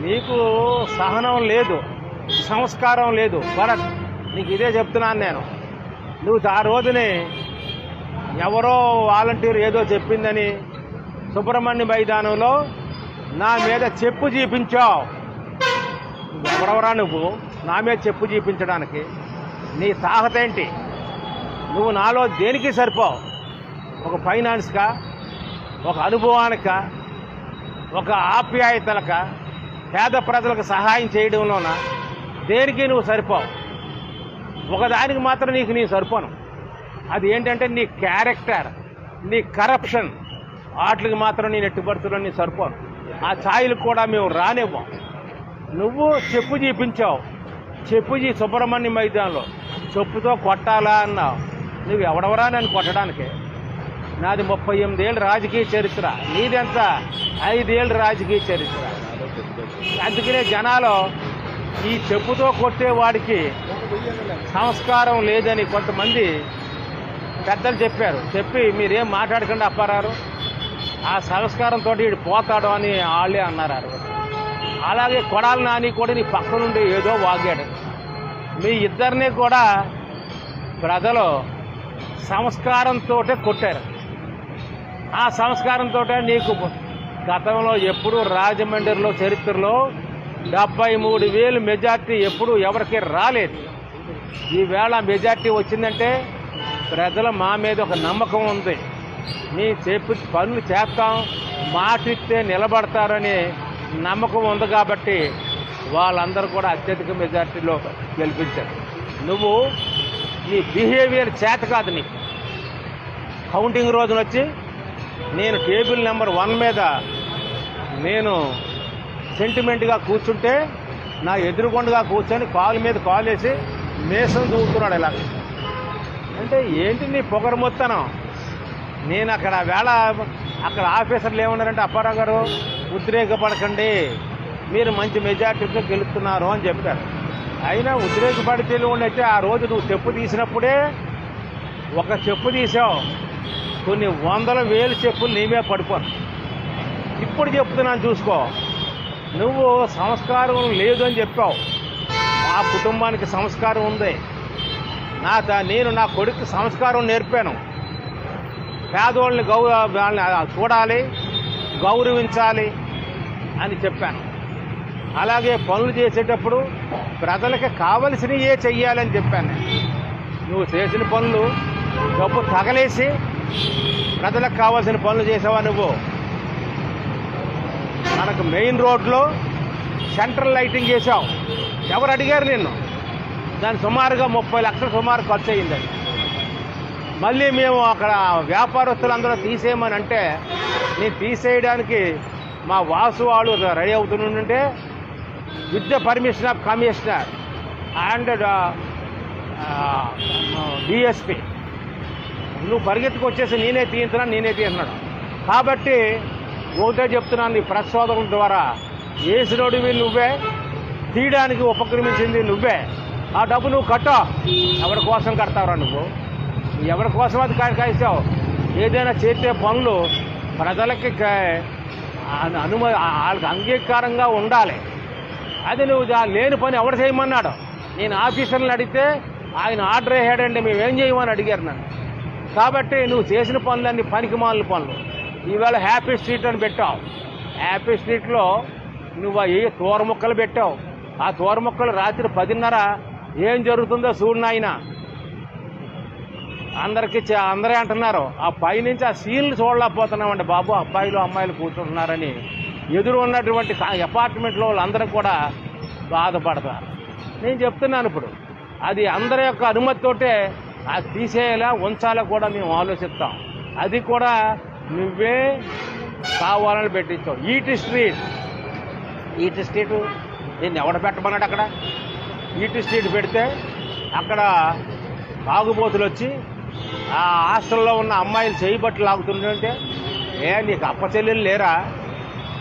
నీకు సహనం లేదు సంస్కారం లేదు. భరత్ నీకు ఇదే చెప్తున్నాను నేను. నువ్వు ఆ రోజుని ఎవరో వాలంటీర్ ఏదో చెప్పిందని సుబ్రహ్మణ్య మైదానంలో నా మీద చెప్పు చూపించావు ఎవరెవరా నువ్వు? నా మీద చెప్పు చూపించడానికి నీ సాహత ఏంటి? నువ్వు నాలో దేనికి సరిపోవు? ఒక ఫైనాన్స్కా? ఒక అనుభవానిక? ఒక ఆప్యాయతలక? పేద ప్రజలకు సహాయం చేయడంలోన? దేనికి నువ్వు సరిపోవు? ఒకదానికి మాత్రం నీకు నీ సరిపోను. అది ఏంటంటే నీ క్యారెక్టర్ నీ కరప్షన్ వాటికి మాత్రం నేను ఎట్టుబడుతున్నా నీ సరిపోను. ఆ ఛాయలకు కూడా మేము రానివ్వం. నువ్వు చెప్పు చూపించావు. చెప్పు చీ సుబ్రహ్మణ్య మైదానంలో. చెప్పుతో కొట్టాలా అన్నావు. నువ్వు ఎవడవరా నన్ను కొట్టడానికి? నాది ముప్పై ఎనిమిదేళ్ళు రాజకీయ చరిత్ర. నీదెంత? ఐదేళ్ళు రాజకీయ చరిత్ర. అందుకనే జనాలు ఈ చెప్పుతో కొట్టేవాడికి సంస్కారం లేదని కొంతమంది పెద్దలు చెప్పారు. చెప్పి మీరేం మాట్లాడకుండా అప్పారారు? ఆ సంస్కారంతో వీడు పోతాడు అని వాళ్ళే అన్నారు అలాగే కొడాలి నాని కూడా నీ పక్క నుండి ఏదో వాగాడు. మీ ఇద్దరిని కూడా ప్రజలు సంస్కారంతో కొట్టారు. ఆ సంస్కారంతో నీకు గతంలో ఎప్పుడు రాజమండ్రిలో చరిత్రలో డెబ్బై మూడు వేలు మెజార్టీ ఎప్పుడు ఎవరికి రాలేదు. ఈవేళ మెజార్టీ వచ్చిందంటే ప్రజల మా మీద ఒక నమ్మకం ఉంది. మీ చెప్పి పనులు చేస్తాం మాటిస్తే నిలబడతారని నమ్మకం ఉంది కాబట్టి వాళ్ళందరూ కూడా అత్యధిక మెజార్టీలో గెలిపించారు. నువ్వు నీ బిహేవియర్ చేత కాదు నీకు. కౌంటింగ్ రోజున వచ్చి నేను టేబుల్ నెంబర్ వన్ మీద నేను సెంటిమెంట్గా కూర్చుంటే నా ఎదురుకొండగా కూర్చొని కాలు మీద కాలు వేసి మేసం దూకుతున్నాడు ఇలా. అంటే ఏంటి నీ పొగరు మొత్తనం నేను అక్కడ వేళ అక్కడ ఆఫీసర్లు ఏమన్నారంటే అప్పారావు గారు ఉద్రేకపడకండి మీరు మంచి మెజార్టీతో గెలుస్తున్నారు అని చెప్పారు. అయినా ఉద్రేకపడితే అయితే ఆ రోజు నువ్వు చెప్పు తీసినప్పుడే ఒక చెప్పు తీసావు. కొన్ని వందల వేలు చెప్పులు నీవే పడిపోను. ఇప్పుడు చెప్తున్నాను చూసుకో. నువ్వు సంస్కారం లేదు అని చెప్పావు. మా కుటుంబానికి సంస్కారం ఉంది. నా త- నేను నా కొడుకు సంస్కారం నేర్పాను. పేదోళ్ళని గౌ వాళ్ళని చూడాలి గౌరవించాలి అని చెప్పాను. అలాగే పనులు చేసేటప్పుడు ప్రజలకు కావలసినవి చెయ్యాలని చెప్పాను. నువ్వు చేసిన పనులు డబ్బు తగలేసి ప్రజలకు కావాల్సిన పనులు చేసావా నువ్వు? మనకు మెయిన్ రోడ్లో సెంట్రల్ లైటింగ్ చేసావు ఎవరు అడిగారు నిన్ను? దాని సుమారుగా ముప్పై లక్షలు సుమారు ఖర్చు అది. మళ్ళీ మేము అక్కడ వ్యాపారస్తులందరూ తీసేయమని అంటే నేను తీసేయడానికి మా వాసు వాళ్ళు రెడీ అవుతుంటే with the permission of commissioner and DSP. నువ్వు పరిగెత్తుకు వచ్చేసి నేనే తీయించినా నేనే తీయన్నాడు కాబట్టి ఒకటే చెప్తున్నాను నీ ప్రెస్ సోదరుల ద్వారా. వేసినోడివి నువ్వే తీయడానికి ఉపక్రమించింది నువ్వే. ఆ డబ్బు నువ్వు కట్టా. ఎవరి కోసం కడతావురా నువ్వు? ఎవరి కోసం అది కాయిస్తావు? ఏదైనా చేసే పనులు ప్రజలకి అనుమ వాళ్ళకి అంగీకారంగా ఉండాలి. అది నువ్వు లేని పని ఎవరు చేయమన్నాడు? నేను ఆఫీసర్ని అడిగితే ఆయన ఆర్డర్ వేసాడండి మేము ఏం చేయమని అడిగారు నన్ను. కాబట్టి నువ్వు చేసిన పనులన్నీ పనికి మాలిన పనులు. ఈవేళ హ్యాపీ స్ట్రీట్ అని పెట్టావు. హ్యాపీ స్ట్రీట్లో నువ్వు ఏ తోర మొక్కలు పెట్టావు. ఆ తోర మొక్కలు రాత్రి పదిన్నర ఏం జరుగుతుందో చూడు నాయన. అందరికి అందరే అంటున్నారు ఆ పైనుంచి ఆ సీన్లు చూడలేకపోతున్నామండి బాబు. అబ్బాయిలు అమ్మాయిలు కూర్చుంటున్నారని. ఎదురు ఉన్నటువంటి అపార్ట్మెంట్లో వాళ్ళందరూ కూడా బాధపడతారు. నేను చెప్తున్నాను ఇప్పుడు. అది అందరి యొక్క అనుమతితోటే అది తీసేయాలా? ఉంచాలా కూడా మేము ఆలోచిస్తాం. అది కూడా నువ్వే కావాలని పెట్టించావు. ఈటి స్ట్రీట్ ఈటి స్ట్రీట్ దీన్ని ఎవడ పెట్టమన్నాడు అక్కడ? ఈటి స్ట్రీట్ పెడితే అక్కడ తాగుబోతులు వచ్చి ఆ హాస్టల్లో ఉన్న అమ్మాయిలు చేయి బట్టలు లాగుతుంటే ఏ నీకు అప్పచెల్లెలు లేరా?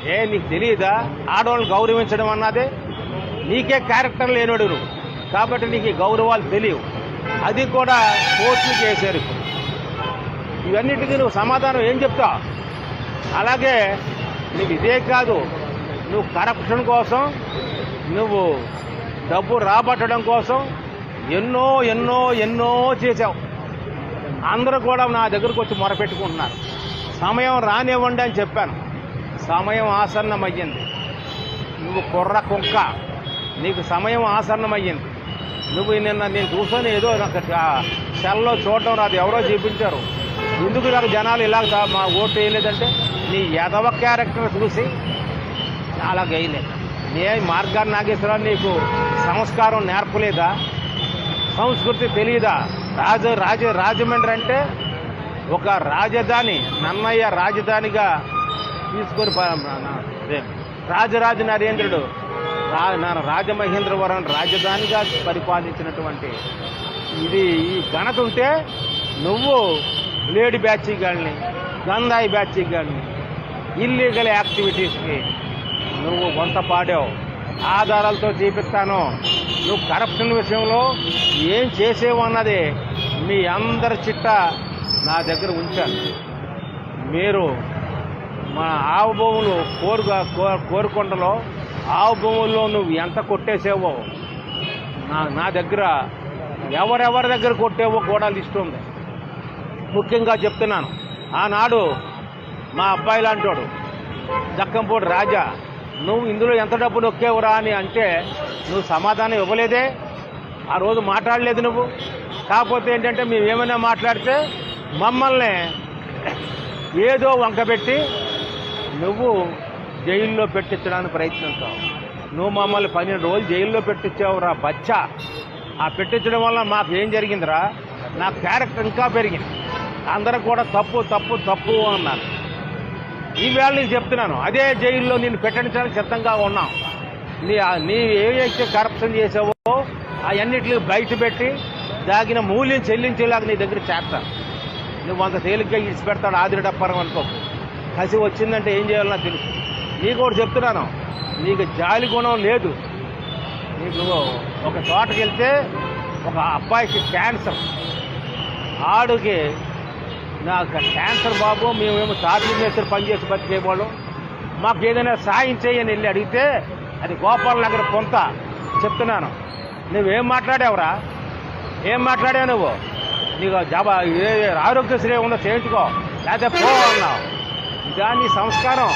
ఏ నీకు తెలియదా ఆడవాళ్ళు గౌరవించడం అన్నదే నీకే క్యారెక్టర్ లేనోడు నువ్వు. కాబట్టి నీకు ఈ గౌరవాలు తెలియవు. అది కూడా కోర్టుకి చేశారు ఇప్పుడు. ఇవన్నిటికీ నువ్వు సమాధానం ఏం చెప్తావు అలాగే నీకు ఇదే కాదు నువ్వు కరప్షన్ కోసం నువ్వు డబ్బు రాబట్టడం కోసం ఎన్నో ఎన్నో ఎన్నో చేశావు. అందరూ కూడా నా దగ్గరకు వచ్చి మొరపెట్టుకుంటున్నారు. సమయం రానివ్వండి అని చెప్పాను. సమయం ఆసన్నమయ్యింది. నువ్వు కుర్ర కుక్క నీకు సమయం ఆసన్నమయ్యింది. నువ్వు నిన్న నేను చూసాను ఏదో నాకు సెల్లో చూడటం నాది ఎవరో చూపించారు. ఎందుకు నాకు జనాలు ఇలాగ మా ఓటు వేయలేదంటే నీ ఎదవ క్యారెక్టర్ చూసి చాలా గెయలేదు నే మార్గాన్ని నాగేశ్వరరావు నీకు సంస్కారం నేర్పలేదా? సంస్కృతి తెలియదా? రాజ రాజ రాజమండ్రి అంటే ఒక రాజధాని నన్నయ్య రాజధానిగా తీసుకొని రాజరాజ నరేంద్రుడు రాజమహేంద్రవరం రాజధానిగా పరిపాలించినటువంటి ఇది ఈ ఘనత ఉంటే నువ్వు లేడీ బ్యాచ్ కానీ గంధాయి బ్యాచీ కానీ ఇల్లీగల్ యాక్టివిటీస్కి నువ్వు వంత పాడావు. ఆధారాలతో చూపిస్తాను నువ్వు కరప్షన్ విషయంలో ఏం చేసేవు అన్నది మీ అందరి చిట్ట నా దగ్గర ఉంచాను. మీరు మా ఆవుభూములు కోరుగా కో- కోరుకొండలో ఆవు భూముల్లో నువ్వు ఎంత కొట్టేసావో నా నా దగ్గర ఎవరెవరి దగ్గర కొట్టేవో కూడా లిస్ట్ ఉంది. ముఖ్యంగా చెప్తున్నాను. ఆనాడు మా అబ్బాయి లాంటోడు దక్కంపూడి రాజా నువ్వు ఇందులో ఎంత డబ్బు నొక్కేవురా అని అంటే నువ్వు సమాధానం ఇవ్వలేదే ఆ రోజు మాట్లాడలేదు నువ్వు. కాకపోతే ఏంటంటే మేము ఏమైనా మాట్లాడితే మమ్మల్ని ఏదో వంకబెట్టి నువ్వు జైల్లో పెట్టించడానికి ప్రయత్నిస్తావు నువ్వు మమ్మల్ని పన్నెండు రోజులు జైల్లో పెట్టించావురా బచ్చా. ఆ పెట్టించడం వల్ల మాకు ఏం జరిగిందిరా? నా క్యారెక్టర్ ఇంకా పెరిగింది. అందరూ కూడా తప్పు తప్పు తప్పు అన్నారు. ఈవేళ నీకు చెప్తున్నాను అదే జైల్లో నేను పెట్టించడానికి సిద్ధంగా ఉన్నాం. నీ నీ ఏవైతే కరప్షన్ చేసావో అవన్నిటిని బయట పెట్టి దాగిన మూల్యం చెల్లించేలాగా నీ దగ్గర చేస్తాను. నువ్వు అంత తేలిగ్గా ఇడిచి పెడతాడు ఆదిరడప్పరం అనుకో. కసి వచ్చిందంటే ఏం చేయాలో నాకు తెలుసు. నీకు ఒకటి చెప్తున్నాను. నీకు జాలి గుణం లేదు. నీకు ఒక తోటకి వెళ్తే ఒక అబ్బాయికి క్యాన్సర్ ఆడుకి నాకు క్యాన్సర్ బాబు మేమేమో తాపీ మేస్త్రి పనిచేసి బతికేవాళ్ళం. మాకు ఏదైనా సాయం చేయని వెళ్ళి అడిగితే అది గోపాల్ నగర్ పొంత. చెప్తున్నాను. నువ్వేం మాట్లాడావురా? ఏం మాట్లాడావు నువ్వు? నీకు జబా ఏ ఆరోగ్యశ్రీ ఉందో చేయించుకో. లేకపోతే పో అన్నావు. ఇదా నీ సంస్కారం.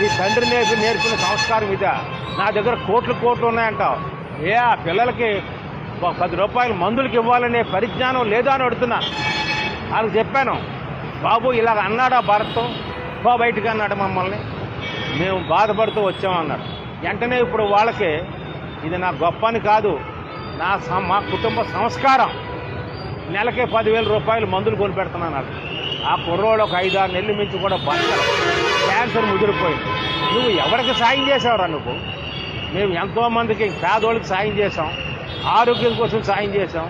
నీ తండ్రి నేర్పి నేర్పిన సంస్కారం ఇదా. నా దగ్గర కోట్లు కోట్లు ఉన్నాయంటావు. ఏ ఆ పిల్లలకి ఒక పది రూపాయలు మందులకి ఇవ్వాలనే పరిజ్ఞానం లేదా అని అడుగుతున్నాను వాళ్ళకి చెప్పాను. బాబు ఇలాగ అన్నాడా భరత్ బా బయటికి అన్నాడు మమ్మల్ని. మేము బాధపడుతూ వచ్చామన్నాడు వెంటనే ఇప్పుడు వాళ్ళకి ఇది నా గొప్ప అని కాదు. నా మా కుటుంబ సంస్కారం. నెలకే పదివేల రూపాయలు మందులు కొనిపెడుతున్నాను ఆ కుర్రోడు ఒక ఐదారు నెల్లు నెలలు మించి కూడా బతకరు క్యాన్సర్ ముదిరిపోయింది. నువ్వు ఎవరికి సాయం చేసావురా నువ్వు? మేము ఎంతోమందికి పేదోళ్ళకి సాయం చేసాం ఆరోగ్యం కోసం సాయం చేసాం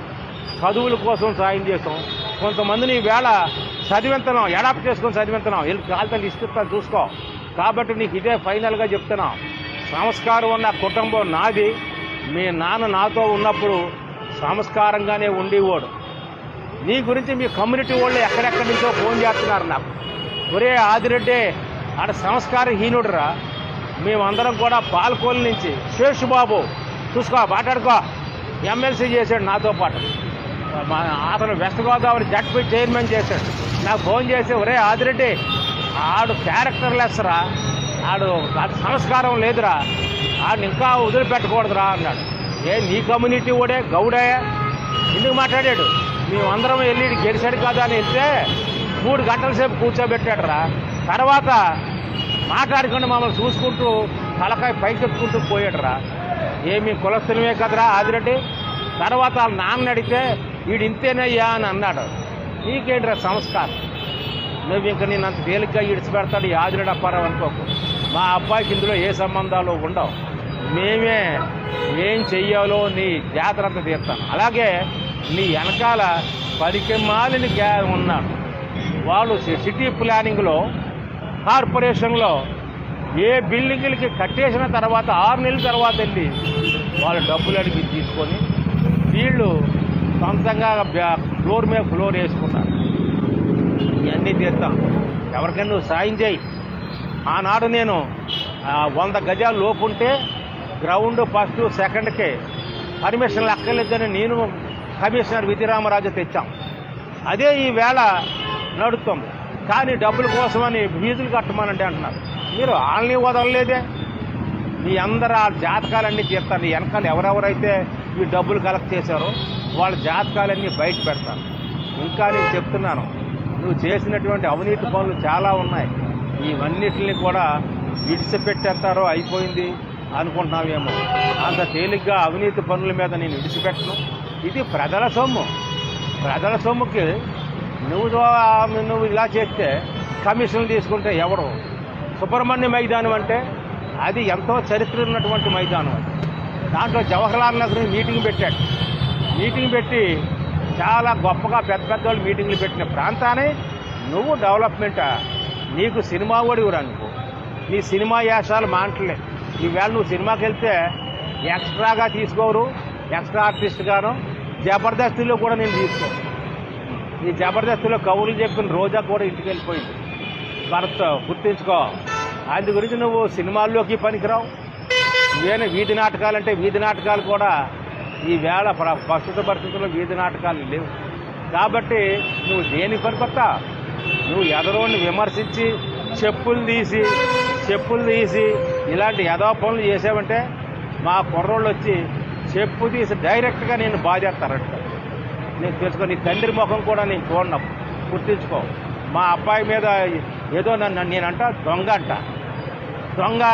చదువుల కోసం సాయం చేసాం కొంతమందిని ఈవేళ చదివింతనం ఎడాప్ట్ చేసుకొని చదివింతనం. వెళ్ళి కాలుతలు ఇస్తాను చూసుకో. కాబట్టి నీకు ఇదే ఫైనల్గా చెప్తున్నాం. సంస్కారం ఉన్న కుటుంబం నాది. మీ నాన్న నాతో ఉన్నప్పుడు సంస్కారంగానే ఉండేవాడు. నీ గురించి మీ కమ్యూనిటీ వాళ్ళు ఎక్కడెక్కడి నుంచో ఫోన్ చేస్తున్నారు నాకు. ఒరే ఆదిరెడ్డి ఆడ సంస్కారహీనుడురా. మేమందరం కూడా పాల్కోలు నుంచి శేషుబాబు చూసుకో మాట్లాడుకో. ఎమ్మెల్సీ చేశాడు నాతో పాటు. మా అతను వెస్ట్ గోదావరి జడ్పీ చైర్మన్ చేశాడు. నాకు ఫోన్ చేసి ఒరే ఆదిరెడ్డి ఆడు క్యారెక్టర్ లెస్రా ఆడు సంస్కారం లేదురా. ఆడిని ఇంకా వదిలిపెట్టకూడదురా అన్నాడు. ఏ నీ కమ్యూనిటీ కూడా గౌడే ఎందుకు మాట్లాడాడు? మేమందరం వెళ్ళి గెలిచాడు కదా అని వెళ్తే మూడు గంటల సేపు కూర్చోబెట్టాడు రా తర్వాత మాట్లాడకుండా మమ్మల్ని చూసుకుంటూ తలకాయ పైకెత్తుకుంటూ పోయాడురా. ఏమి కులస్తులమే కదరా ఆదిరెడ్డి? తర్వాత వాళ్ళ నాన్న అడిగితే వీడు ఇంతేనయ్యా అని అన్నాడు. నీకేంట్రా సంస్కారం? నువ్వు ఇంక నేను అంత తేలిగ్గా ఇడిచిపెడతాడు ఈ ఆదిరెడ్డి అప్పారావు అనుకోకు. మా అబ్బాయికి ఇందులో ఏ సంబంధాలు ఉండవు. మేమే ఏం చెయ్యాలో నీ జాతర అంతా తీర్తాను. అలాగే నీ వెనకాల పదికి మాలిని గ్యా ఉన్నాడు. వాళ్ళు సి- సిటీ ప్లానింగ్లో కార్పొరేషన్లో ఏ బిల్డింగ్లకి కట్టేసిన తర్వాత ఆరు నెలల తర్వాత వెళ్ళి వాళ్ళు డబ్బులు అడిగి తీసుకొని వీళ్ళు సొంతంగా బ్యా- ఫ్లోర్ మీద ఫ్లోర్ వేసుకున్నారు. ఇవన్నీ తీర్థం. ఎవరికైనా నువ్వు సాయం చేయి. ఆనాడు నేను వంద గజాల లోపు ఉంటే గ్రౌండ్ ఫస్ట్ సెకండ్కే పర్మిషన్లు అక్కర్లేదని నేను కమిషనర్ విధిరామరాజు తెచ్చాం. అదే ఈవేళ వేళ నడుస్తుంది కానీ డబ్బుల కోసమని ఫీజులు కట్టమనంటే అంటున్నారు. మీరు వాళ్ళని వదలలేదే. మీ అందరు ఆ జాతకాలన్నీ తీస్తారు. నీ వెనకాల ఎవరెవరైతే ఈ డబ్బులు కలెక్ట్ చేశారో వాళ్ళ జాతకాలన్నీ బయట పెడతారు. ఇంకా నేను చెప్తున్నాను నువ్వు చేసినటువంటి అవినీతి పనులు చాలా ఉన్నాయి. ఇవన్నిటిని కూడా విడిచిపెట్టేస్తారో అయిపోయింది అనుకుంటున్నావేమో. అంత తేలిగ్గా అవినీతి పనుల మీద నేను విడిచిపెట్టను. ఇది ప్రజల సొమ్ము. ప్రజల సొమ్ముకి నువ్వు నువ్వు ఇలా చేస్తే కమిషన్లు తీసుకుంటే ఎవరు? సుబ్రహ్మణ్య మైదానం అంటే అది ఎంతో చరిత్ర ఉన్నటువంటి మైదానం అది. దాంట్లో జవహర్లాల్ నెహ్రూ మీటింగ్ పెట్టాడు. మీటింగ్ పెట్టి చాలా గొప్పగా పెద్ద పెద్ద వాళ్ళు మీటింగ్లు పెట్టిన ప్రాంతాన్ని నువ్వు డెవలప్మెంట్? నీకు సినిమా ఓడివురా అనుకో నీ సినిమా యాసాలు మాటలే. ఈవేళ నువ్వు సినిమాకి వెళ్తే ఎక్స్ట్రాగా తీసుకోరు. ఎక్స్ట్రా ఆర్టిస్ట్ గాను జబర్దస్తిలో కూడా నేను తీసుకోను. ఈ జబర్దస్త్లో కవులు చెప్పిన రోజా కూడా ఇంటికి వెళ్ళిపోయింది భరత్ గుర్తించుకో. అందు గురించి నువ్వు సినిమాల్లోకి పనికిరావు. నేను వీధి నాటకాలంటే వీధి నాటకాలు కూడా ఈ వేళ ప్ర- ప్రస్తుత పరిస్థితుల్లో వీధి నాటకాలు లేవు. కాబట్టి నువ్వు దేని పనికొత్తా? నువ్వు ఎదరోని విమర్శించి చెప్పులు తీసి చెప్పులు తీసి ఇలాంటి యథో పనులు చేసావంటే మా కుర్రోళ్ళు వచ్చి చెప్పు తీసి డైరెక్ట్గా నేను బాధేస్తారంట. నేను తెలుసుకో నీ తండ్రి ముఖం కూడా నేను చూడను. గుర్తించుకో. మా అబ్బాయి మీద ఏదో నన్ను నేనంట దొంగ అంట. దొంగ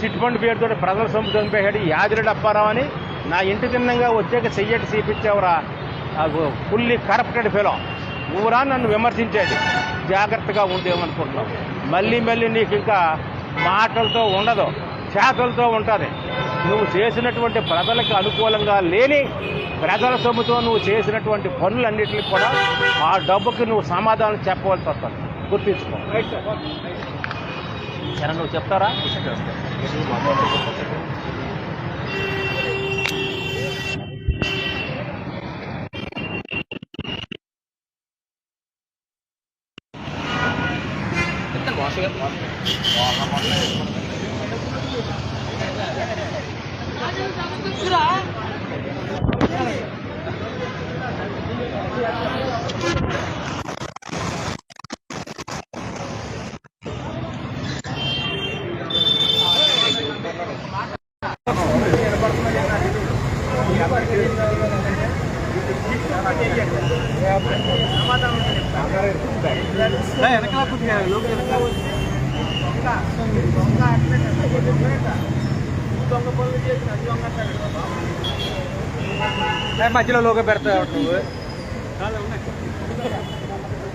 చిట్ ఫండ్ పేరుతో ప్రజల సొమ్ము చంపేశాడు యాదిరెడ్డి అప్పారావు అని నా ఇంటి తిన్నంగా వచ్చాక చెయ్యటి చూపించావురా? ఫుల్లీ కరప్టెడ్ ఫెలో నువ్వురా నన్ను విమర్శించేది. జాగ్రత్తగా ఉండేమనుకుంటున్నావు మళ్ళీ మళ్ళీ నీకు ఇంకా మాటలతో ఉండదు. చేతలతో ఉంటుంది. నువ్వు చేసినటువంటి ప్రజలకు అనుకూలంగా లేని ప్రజల సొమ్ముతో నువ్వు చేసినటువంటి పనులన్నింటినీ కూడా ఆ డబ్బుకి నువ్వు సమాధానం చెప్పవలసి వస్తుంది. గుర్తించుకో. సరే నువ్వు చెప్తారా? మధ్యలో లోగా పెడతావు నువ్వు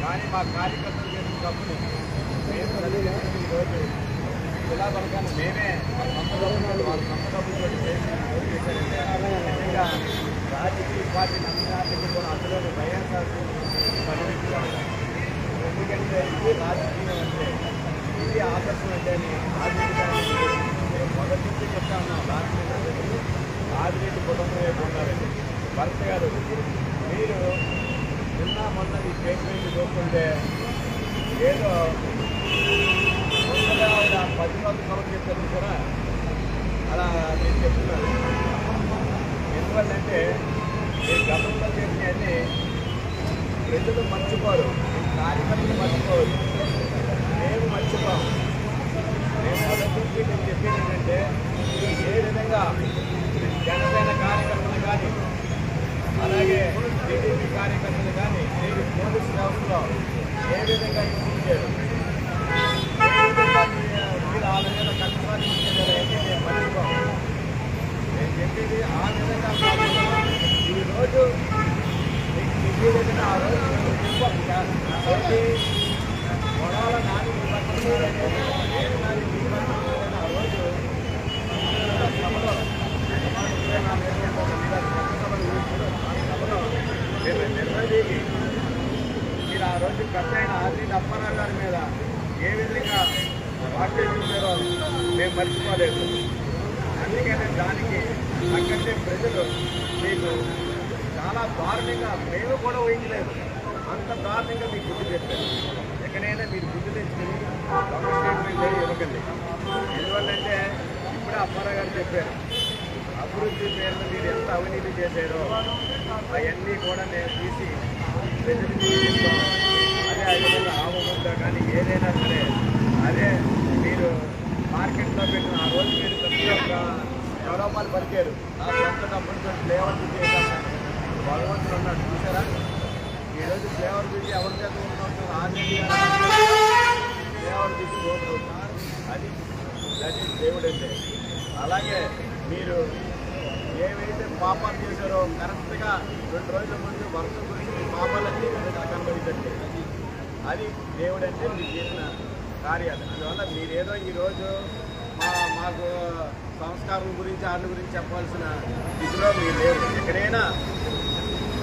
కానీ మా కార్యకర్తలు చేసిన తప్పులు మేము సరిదిద్దుకుని ఈరోజు జిల్లా పథకాన్ని మేమే సొంత డబ్బులు వాళ్ళ సొంత డబ్బులతో నిజంగా రాజకీయ పార్టీ నమ్మినాటికి కూడా అందులోని వైఎస్ఆర్ పరిమితిగా ఎందుకంటే ఇది రాజకీయం అంటే ఇది ఆదర్శం అంటే రాజకీయాన్ని మొదటి నుంచి చెప్తా ఉన్నాం రాజకీయ ఆదిరెడ్డి కుటుంబం వైపు ఉండాలని భరత్ గారు మీరు నిన్న మొన్న ఈ స్టేట్మెంట్ చూస్తుంటే ఏదో కొత్తగా ఆవిడ పది రోజులు కవర్ చేశారు కూడా అలా నేను చెప్తున్నాను. ఎందువల్లంటే నేను గతంలో చేసినవన్నీ ప్రజలు మర్చిపోరు. కార్యకర్తలు మర్చిపోరు. మేము మర్చిపోము నేను మొదటి నుంచి నేను చెప్పేది ఏంటంటే ఏ విధంగా జనసేన కార్యకర్తలు కానీ అలాగే టీడీపీ కార్యకర్తలు కానీ నేను పోలీస్ వ్యవస్థలో ఏ విధంగా ఇచ్చారు మీరు ఆ విధంగా కష్టాలు ఇచ్చేదాన్ని అయితే నేను ఈరోజు ఆ రోజు గొడవల నాని పట్టుకోలేదు అభివృద్ధి పేరున మీరు ఎంత అవినీతి చేశారో అవన్నీ కూడా నేను తీసి అదే కానీ ఏదైనా సరే అదే మీరు మార్కెట్లో పెట్టిన ఆ రోజు మీరు ఎవరోపాలు పలికారు. ఆ సొంత డబ్బులతో ఫ్లేవర్ చేశాను. భగవంతుడు ఉన్నాడు చూసారా ఈరోజు ఫ్లేవర్ బిజీ ఎవరి చేత ఉన్నట్టు ఆర్జెంటీ ఫ్లేవర్ బిజీ అది అది దేవుడు అంటే. అలాగే మీరు ఏవైతే పాపాలు చేశారో కరెక్ట్గా రెండు రోజుల ముందు వర్షం గురించి పాపాలన్నీ కనబడిపెట్టే అది దేవుడు అంటే మీరు చేసిన కార్యాలు. అందువల్ల మీరేదో ఈరోజు మా మాకు సంస్కారం గురించి వాటి గురించి చెప్పాల్సిన స్థితిలో మీరు లేరు. ఎక్కడైనా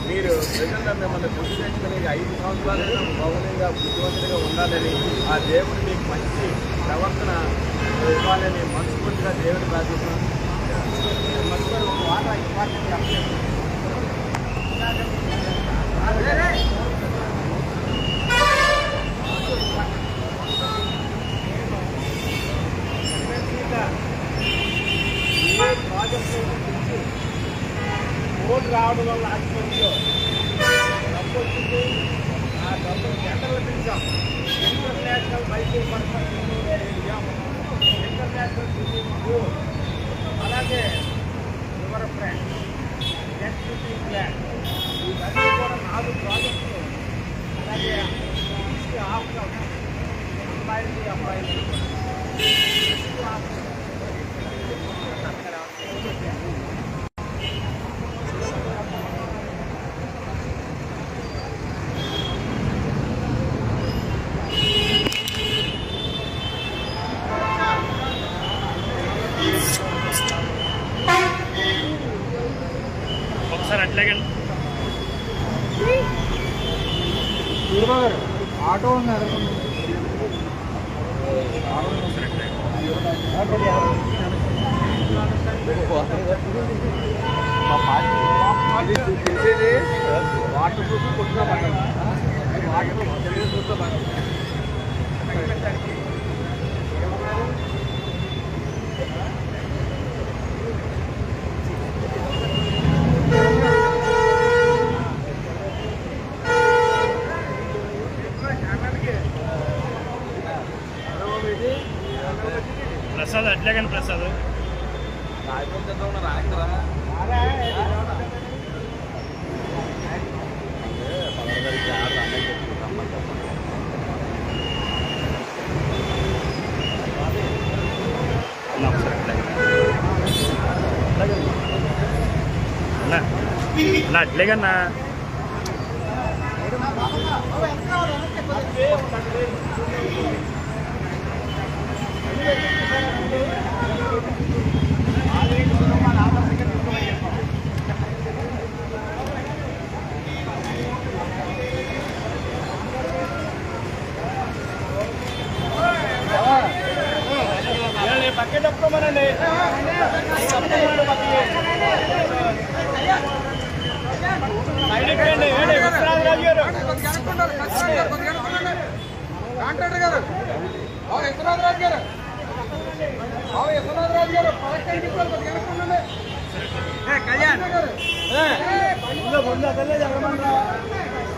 మీరు ప్రజల్లో మిమ్మల్ని గుర్తు తెచ్చుకుని ఐదు సంవత్సరాలైనా మౌనంగా బుద్ధివంతుడిగా ఉండాలని ఆ దేవుడు మీకు మంచి ప్రవర్తన ఇవ్వాలని మనస్ఫూర్తిగా దేవుడు ప్రార్థిస్తున్నాను. ఏ ఓటు రావడం వల్ల ఆగిపోయిందో డబ్బు వచ్చింది ఆ డబ్బు టెండర్లు పిలిచాం ఇంటర్నేషనల్ బైకింగ్ పర్పస్ ఇంటర్నేషనల్ అలాగే your friend net swimming plan ఇవన్నీ కూడా నాలుగు ప్రాజెక్టులు అలాగే ఈస్ట్ ఆఫ్టర్ అమ్మాయిలకి అబ్బాయిలకి east auto ఉన్నారు వాటర్ ప్రూఫ్ కొట్టుగా వాటర్ తెలియదు చూస్తే Legan na.